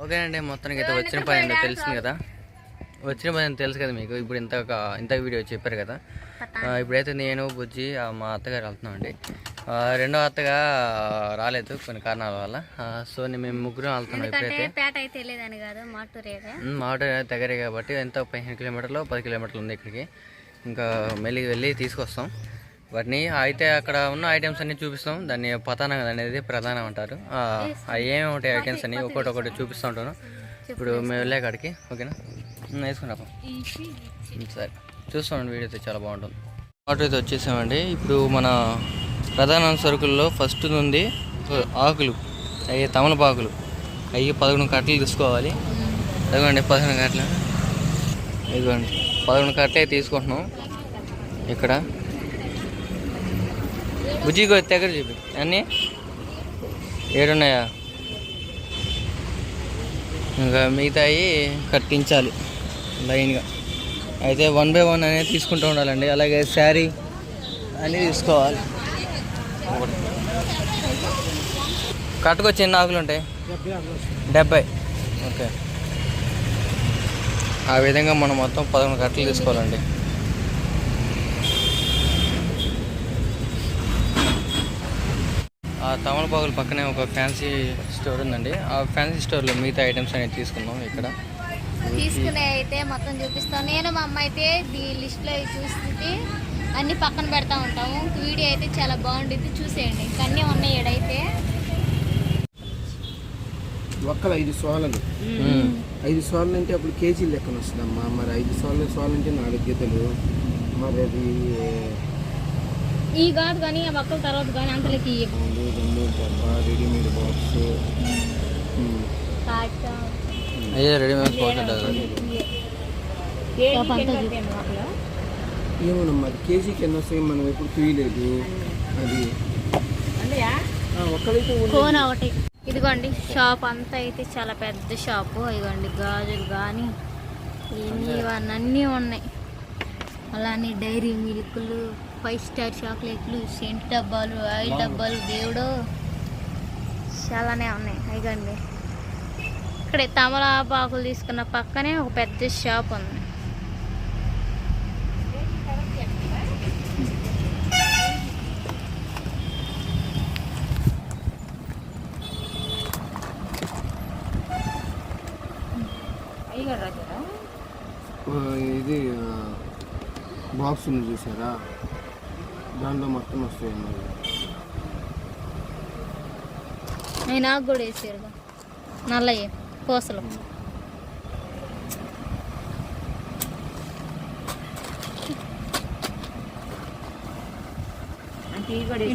ఓకేనండి మొత్తానికి అయితే వచ్చిన పని ఏంటో తెలిసింది కదా. వచ్చిన పని తెలుసు కదా మీకు ఇప్పుడు ఇంత ఇంత వీడియో చెప్పారు కదా. ఇప్పుడైతే నేను బుజ్జి మా అత్తగారు వెళ్తున్నామండి ఆ, రెండో అత్తగా రాలేదు కొన్ని కారణాల వల్ల. సో నేను మేము ముగ్గురం వెళ్తున్నాం ఇప్పుడైతే. పేట అయితే వెళ్ళేదని కాదు మాటూరేగా ఉమ్, మా ఆటో దగ్గరే కాబట్టి ఎంత పదిహేను కిలోమీటర్లు పది కిలోమీటర్లు ఉంది ఇక్కడికి. ఇంకా మెల్లి వెళ్ళి తీసుకొస్తాం. వాటిని అయితే అక్కడ ఉన్న ఐటమ్స్ అన్ని చూపిస్తాం. దాన్ని పతానం అనేది ప్రధానం అంటారు. అవి ఏమేమి ఉంటాయి ఐటమ్స్ అన్ని? ఒకటి ఒకటి చూపిస్తూ ఉంటాను. ఇప్పుడు మేము వెళ్ళే కాడికి ఓకేనా? ఉమ్, సరే. చూస్తామండి వీడియో అయితే చాలా బాగుంటుంది. ఆర్డర్ అయితే వచ్చేసామండి. ఇప్పుడు మన ప్రధాన సరుకుల్లో ఫస్ట్ ఉంది ఆకులు అవి తమలపాకులు అవి పదకొండు కట్టలు తీసుకోవాలి. ఇదిగోండి పదకొండు కట్టలు. ఇదిగోండి పదకొండు కట్టలే తీసుకుంటున్నాం. ఇక్కడ. బుజ్జిగో దగ్గర చూపి. అన్నీ? ఏడున్నాయా? ఇంకా మిగతాయి కట్టించాలి లైన్గా. అయితే వన్ బై వన్ అనేది తీసుకుంటూ ఉండాలండి. అలాగే శారీ అని తీసుకోవాలి. కట్టుకొచ్చి ఎన్ని ఆకులు ఉంటాయి. డెబ్బై. ఓకే. ఆ విధంగా మనం మొత్తం పదకొండు కట్టలు తీసుకోవాలండి ఆ తమలపాకుల పక్కనే ఒక ఫ్యాన్సీ స్టోర్ ఉందండి. ఆ ఫ్యాన్సీ స్టోర్లో మిగతా ఐటమ్స్ అనేది తీసుకుందాం ఇక్కడ. తీసుకునే అయితే మొత్తం చూపిస్తాం. నేను మా అమ్మ అయితే ఈ లిస్ట్లో చూసి అన్ని పక్కన పెడతా ఉంటాము. వీడియో అయితే చాలా బాగుంటుంది చూసేయండి. ఇంకా అన్నీ ఉన్నాయి ఈడైతే. ఒక్కలు ఐదు సోలలు. ఐదు సోలలు అంటే అప్పుడు కేజీ లెక్కన వస్తుందమ్మా. మరి ఐదు సోలలు సోలు అంటే నాలుగు గీతలు మరి అది ఈ కాదు కానీ ఆ తర్వాత కానీ అంతలకి రెడీమేడ్ బాక్స్. అయ్యే రెడీమేడ్ పోతుంటుంది ఏమోనమ్మా అది కేజీకి ఎన్ని వస్తాయి మనం ఎప్పుడు తీయలేదు. అది. ఒకటి. ఇదిగోండి షాప్ అంతా అయితే చాలా పెద్ద షాపు. ఇదిగోండి గాజులు కానీ ఇవన్నీ అన్నీ ఉన్నాయి. అలానే డైరీ మిల్క్లు ఫైవ్ స్టార్ చాక్లెట్లు సెంట్ డబ్బాలు ఆయిల్ డబ్బాలు దేవుడు. చాలానే ఉన్నాయి ఇదిగోండి ఇక్కడ తమలపాకులు తీసుకున్న పక్కనే ఒక పెద్ద షాప్ ఉంది. ఇది బాక్స్ ఉంది చూసారా? దాంట్లో మొత్తం వస్తాయి అవి నాకు కూడా వేసారు నల్లయ్య పూసలు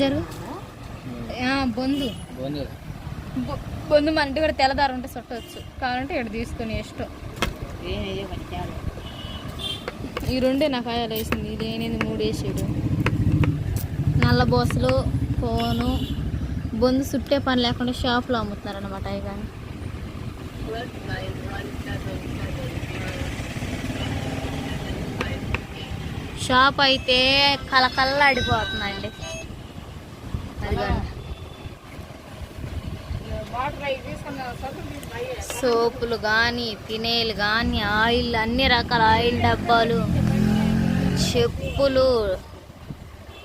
జరుగు. బొందు. బొందు. మన ఇంటి కూడా తెల్లదారు ఉంటే చుట్టవచ్చు. కావాలంటే ఇక్కడ తీసుకుని ఇష్టం. ఈ రెండే నాకు ఆయాలు వేసింది. ఇది లేనిది మూడు వేసాడు నల్ల బోసలు ఫోను బొందు చుట్టే పని లేకుండా షాప్లో అమ్ముతున్నారు అనమాట అవి కానీ షాప్ అయితే కలకల్లాడిపోతుందండి అడిపోతుందండి సోపులు కానీ తినేలు కానీ ఆయిల్ అన్ని రకాల ఆయిల్ డబ్బాలు చెప్పులు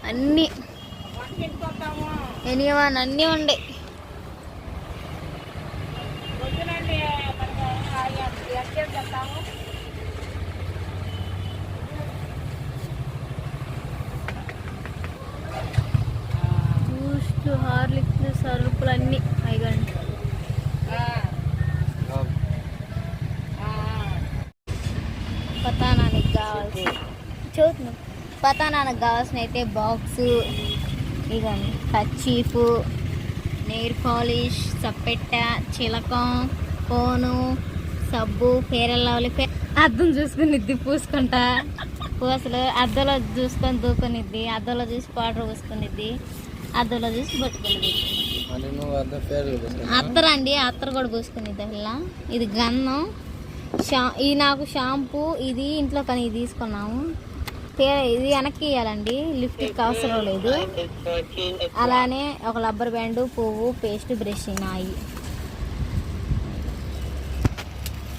అన్నీ ఎనివన్ అన్నీ ఉండే. బూస్ట్లు హార్లిక్స్ సరుకులు అన్నీ అయిగండి పతానానికి కావాల్సిన చూద్దాం పతానానికి కావాల్సిన అయితే బాక్సు ఇదండి కచ్చీఫ్ నెయిర్ పాలిష్ సప్పెట్ట చిలకం కోను సబ్బు ఫేర్ లవ్లీ అద్దం చూసుకునిద్ది పూసుకుంటా. పూసలు అద్దంలో చూసుకొని దూకునిద్ది అద్దంలో చూసి పౌడర్ పూసుకునిద్ది అద్దంలో చూసి పట్టుకునిద్ది అత్తర్ అండి అత్తర్ కూడా పూసుకునిద్ది ఇలా ఇది గన్నం షా ఇది నాకు షాంపూ ఇది ఇంట్లో కానీ తీసుకున్నాము. ఇది వెనక్కి ఇవ్వాలండి లిఫ్ట్కి అవసరం లేదు. అలానే ఒక రబ్బర్ బ్యాండ్ పువ్వు పేస్ట్ బ్రష్ నాయి.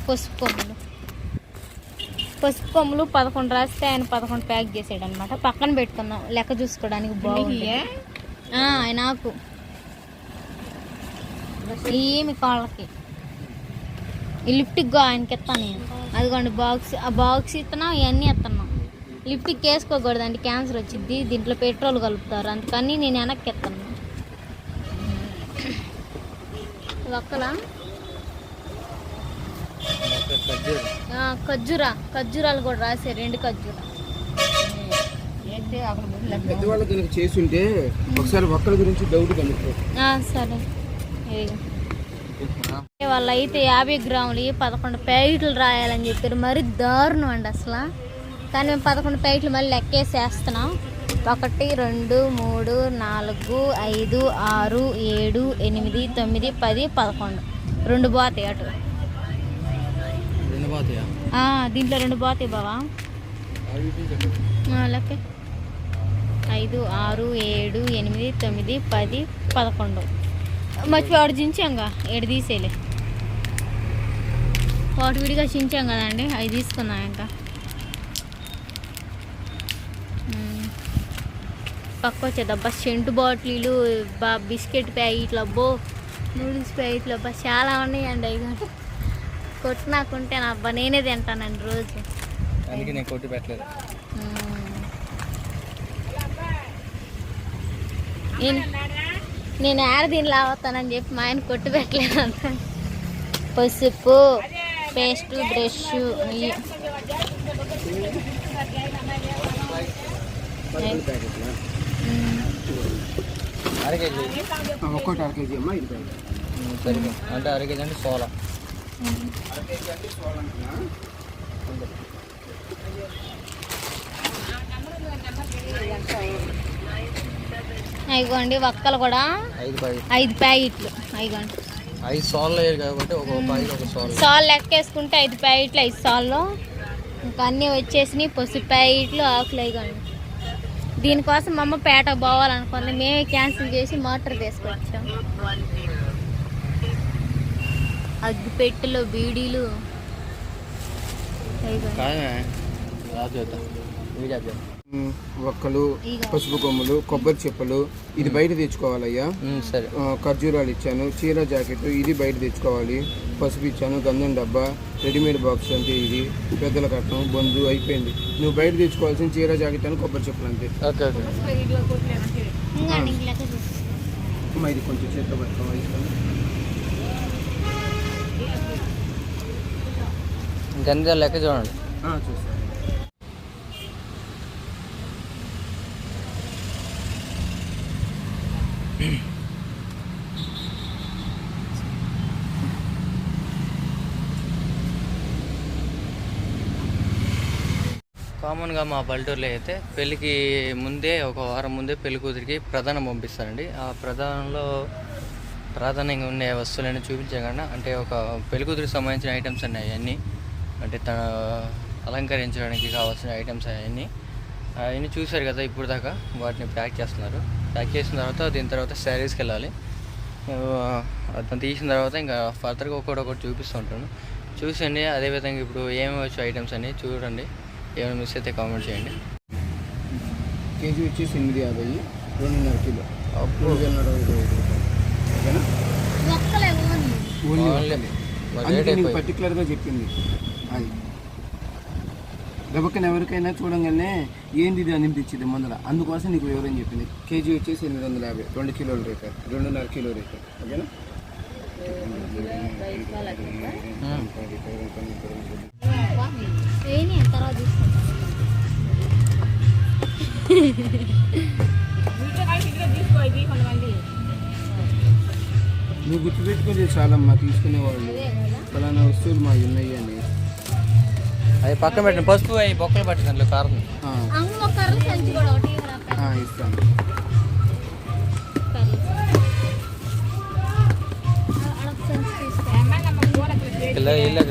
పసుపు కొమ్ములు. పసుపు కొమ్ములు పదకొండు రాస్తే ఆయన పదకొండు ప్యాక్ చేసాడు అనమాట పక్కన పెట్టుకుందాం. లెక్క చూసుకోవడానికి బాగుంది ఆ, నాకు. ఏమి కాళ్ళకి. ఈ లిఫ్ట్కి ఆయనకి ఇస్తాను నేను. అదిగోండి బాక్స్. ఆ బాక్స్ ఇస్తున్నాం ఇవన్నీ ఇస్తున్నాం లిఫ్ట్కి వేసుకోకూడదండి క్యాన్సర్ వచ్చింది దీంట్లో పెట్రోల్ కలుపుతారు అందుకని నేను వెనక్కి ఎత్తాను ఒక్కలా? ఆ, ఖర్జూరా ఖర్జూరాలు కూడా రాశారు రెండు ఖర్జూరా. పెద్దవాళ్ళు కనుక చేసి ఉంటే ఒకసారి ఒక్కరి గురించి డౌట్ కనుక్కో ఆ, సరే. ఇదిగో. వాళ్ళు అయితే యాభై గ్రాములు పదకొండు ప్యాకెట్లు రాయాలని చెప్పారు. మరి దారుణం అండి అసలు. కానీ మేము పదకొండు ప్యాకెట్లు మళ్ళీ లెక్కేసేస్తున్నాం. ఒకటి రెండు మూడు నాలుగు ఐదు ఆరు ఏడు ఎనిమిది తొమ్మిది పది పదకొండు. రెండు పోతాయి అటు. దీంట్లో రెండు పోతాయి బావా. లెక్క. ఐదు ఆరు ఏడు ఎనిమిది తొమ్మిది పది పదకొండు. మర్చిపోయాడు చించాంగా ఏడు తీసేలే వాటి విడిగా చించాం కదండి అవి తీసుకుందాం ఇంకా మ్మ్. పక్క వచ్చేదబ్బా సెంటు బాటిల్ బా బిస్కెట్ ప్యాకెట్లు అబ్బో నూడిల్స్ ప్యాకెట్లు అబ్బా చాలా ఉన్నాయండి అవి కూడా కొట్టినాకుంటే నా అబ్బా నేనే తింటానండి రోజు. అందుకే నేను కొట్టి పెట్టలేదు. నేను నేను ఆడ దీన్ని లావుతానని చెప్పి మా ఆయన కొట్టు పెట్టలేదు అంత. పసుపు పేస్ట్ బ్రష్ ఇవి. అర కేజీ. ఒక్కటి అర కేజీ అమ్మా ఇది సరిగ్గా అంటే అర కేజీ అంటే సోలా. మ్మ్. అర కేజీ అంటే సోలంటున్నా ఇదిగోండి ఒక్కలు కూడా ఐదు ప్యాకెట్లు. ఇదిగోండి ఐదు వేయాలి కాబట్టి ఒక సోల్. సాల్ లెక్కేసుకుంటే ఐదు ప్యాకెట్లు ఐదు సాల్లో ఇంకా అన్నీ వచ్చేసినాయి పసుపు ప్యాకెట్లు ఆకులు ఇవ్వండి దీనికోసం మా అమ్మ పేట పోవాలనుకుంది. మేమే క్యాన్సిల్ చేసి మోటార్ తీసుకొచ్చాం. అగ్గిపెట్టెలో బీడీలు. ఒక్కలు. పసుపు కొమ్ములు కొబ్బరి చెప్పలు ఇది బయట తెచ్చుకోవాలయ్యా. సరే. ఖర్జూరాలు ఇచ్చాను చీర జాకెట్ ఇది బయట తెచ్చుకోవాలి. పసుపు ఇచ్చాను గంధం డబ్బా రెడీమేడ్ బాక్స్ అంటే ఇది పెద్దల కట్టం బొందు అయిపోయింది. నువ్వు బయట తెచ్చుకోవాల్సిన చీర జాకెట్ అని కొబ్బరి చెప్పులు అంతే. ఇది కొంచెం చేతిలో పట్టుకోవాలి ఇంకెంత లెక్క చూడండి. చూస్తాను. కామన్గా మా పల్లెటూరులో అయితే పెళ్ళికి ముందే ఒక వారం ముందే పెళ్ళి కూతురికి ప్రధానం పంపిస్తారండి. ఆ ప్రధానంలో ప్రాధాన్యంగా ఉండే వస్తువులన్నీ చూపించకుండా అంటే ఒక పెళ్ళి కూతురికి సంబంధించిన ఐటమ్స్ అన్నీ అవన్నీ అంటే తన అలంకరించడానికి కావాల్సిన ఐటమ్స్ అవన్నీ అవన్నీ చూశారు కదా ఇప్పుడు దాకా వాటిని ప్యాక్ చేస్తున్నారు. ప్యాక్ చేసిన తర్వాత దీని తర్వాత శారీస్కి వెళ్ళాలి అతను తీసిన తర్వాత ఇంకా ఫర్దర్గా ఒకటి ఒకటి చూపిస్తూ ఉంటాను. చూసండి అదేవిధంగా ఇప్పుడు ఏమేమి వచ్చే ఐటమ్స్ అన్ని చూడండి. ఏమైనా మిస్ అయితే కామెంట్ చేయండి. కేజీ వచ్చేసి ఎనిమిది యాభై రెండున్నర కిలో. ఓకేనా? పర్టికులర్గా చెప్పింది. అది. దెబ్బకని ఎవరికైనా చూడంగానే ఏంది ఇది అనిపించింది ముందర. అందుకోసం నీకు వివరం చెప్పింది. కేజీ వచ్చేసి ఎనిమిది వందల యాభై. రెండు కిలోల రేక రెండున్నర కిలో రేక ఓకేనా? నువ్వు గుర్తుపెట్టుకోలేదు చాలమ్మా తీసుకునేవాళ్ళు. ఫలానా వస్తువులు మా ఉన్నాయి అని అది పక్కన పెట్టండి. పసుపు అవి బొక్కలు పట్టింది అందులో కారం. ఆ, అంగ కర్రలు సంచి కూడా ఒకటి ఇవ్వరా? ఆ, ఇస్తాను. ఇలా ఇలాగ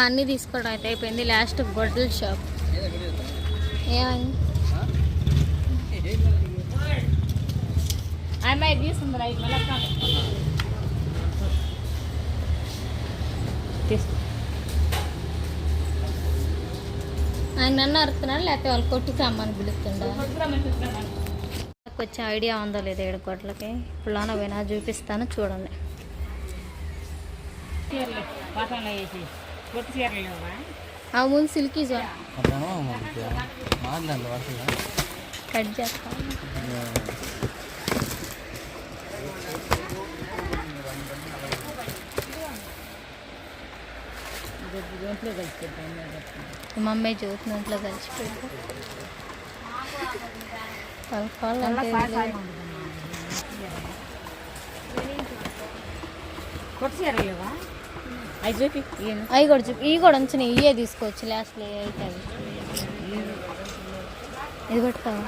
అన్నీ తీసుకోవడం అయితే అయిపోయింది. లాస్ట్ గొడ్డల షాప్ ఏమైంది? ఆయన నన్ను అరుతున్నాడు లేకపోతే వాళ్ళు కొట్టుకు అమ్మని పిలుస్తుండ? కొంచెం ఐడియా ఉందో లేదో ఏడు కోట్లకి? ఇప్పుడు లోన పోయినా చూపిస్తాను చూడండి. ఆ ముందు సిల్కీ జా కట్ చేస్తాను ఒంట్లో కలిసిపోతాయి మా అమ్మాయి జ్యోతి చీరలు లేవా అవి కూడా చూపి. ఇవి కూడా ఉంచిన ఇవే తీసుకోవచ్చు. లాస్ట్లో అయితే అవి ఇది పట్టుకోవా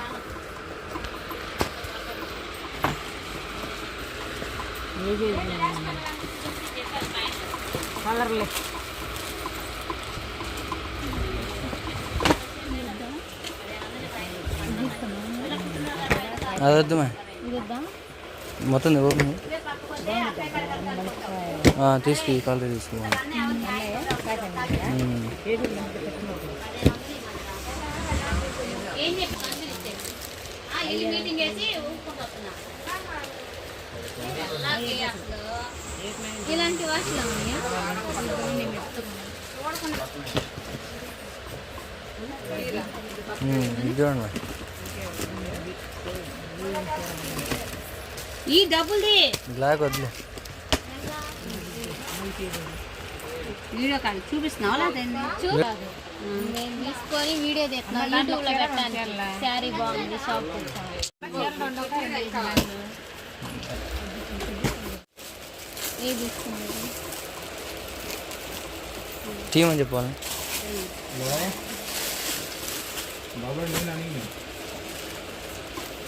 ఏది? కలర్లు. అది వద్దుమా మొత్తం తీసుకు కలర్ వేసి ఇలాంటి వాటిలో ఉన్నాయా? చూడండి ఈ డబ్బులది బ్లాక్ వద్దులే వీడియో కాల్ చూపిస్తున్నావా లేదండి చూడాలి నేను తీసుకొని వీడియో తీస్తున్నా యూట్యూబ్లో పెట్టాను శారీ బాగుంది షాప్ ఏ తీసుకున్నది టీం అని చెప్పాలి బాబా నేను అని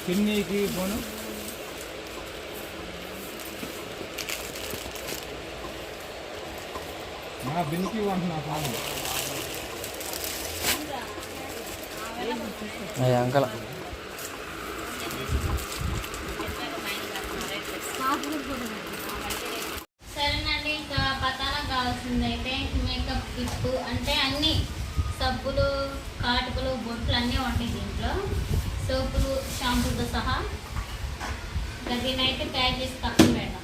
పిన్నికి ఫోను బిన్నికి అంటున్నా అంకల. సరేనండి ఇంకా పతానా కావాల్సింది అయితే మేకప్ కిట్ అంటే అన్ని సబ్బులు కాటుకలు బొట్లు అన్నీ ఉంటాయి దీంట్లో. సోపులు షాంపూలతో సహా. ఇంకా దీన్ని అయితే ప్యాక్ చేసి పక్కన పెడదాం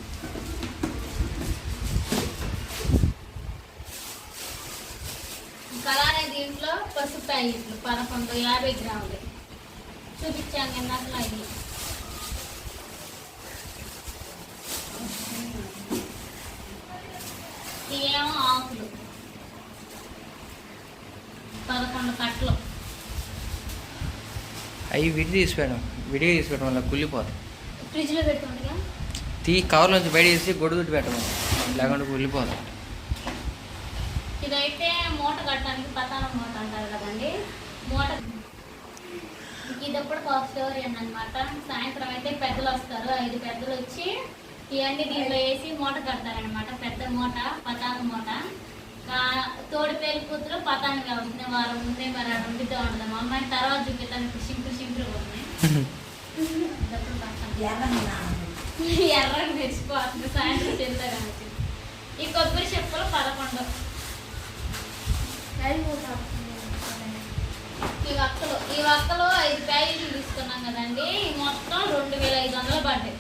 ఇంకా అలానే దీంట్లో పసుపు ప్యాకెట్లు పదకొండు యాభై గ్రాములు. చూపించాను ఇందాక ఇది ఇవేమో ఆకులు. పదకొండు కట్టలు. అవి విడి తీసిపోయాను విడిగా తీసిపెట్టడం వల్ల కుళ్ళిపోతాయి. ఫ్రిడ్జ్లో పెట్టుకుంటుగా తీ కవర్ నుంచి బయట తీసి గొడ్డు దుట్టి పెట్టడం లేకుంటే కుళ్ళిపోతాయి. ఇదైతే మూట కట్టడానికి పతాన మూట అంటారు కదండి మూట ఇది స్టోరీ అనమాట సాయంత్రం అయితే పెద్దలు వస్తారు. ఐదు పెద్దలు వచ్చి ఇవన్నీ దీంట్లో వేసి మూట కడతారనమాట పెద్ద మూట పతాక మూట. తోడి పేరు కూతురు పతానికి అవుతుంది వారం ముందే మరి అక్కడ ఉండితే ఉండదు అమ్మాయి తర్వాత చూపిస్తాను సింపుల్ సింపుల్ ఉన్నాయి. ఎర్రగా మెరిచిపోతుంది సాయంత్రం తింటారు ఈ కొబ్బరి చెప్పులు పదకొండు. ఈ వక్కలు ఈ వక్కలు ఐదు ప్యాకెట్లు తీసుకున్నాం కదండి మొత్తం రెండు వేల ఐదు వందలు పడ్డాయి.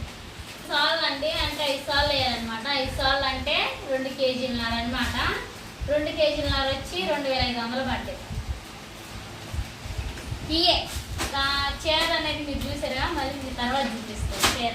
సార్లు అండి అంటే ఐదు సార్లు వేయాలన్నమాట ఐదు సార్లు అంటే రెండు కేజీలన్నర అనమాట రెండు కేజీలన్నర వచ్చి రెండు వేల ఐదు వందలు పడ్డాయి. ఇయే చీర అనేది మీరు చూసారా మళ్ళీ మీ తర్వాత చూపిస్తాను చీర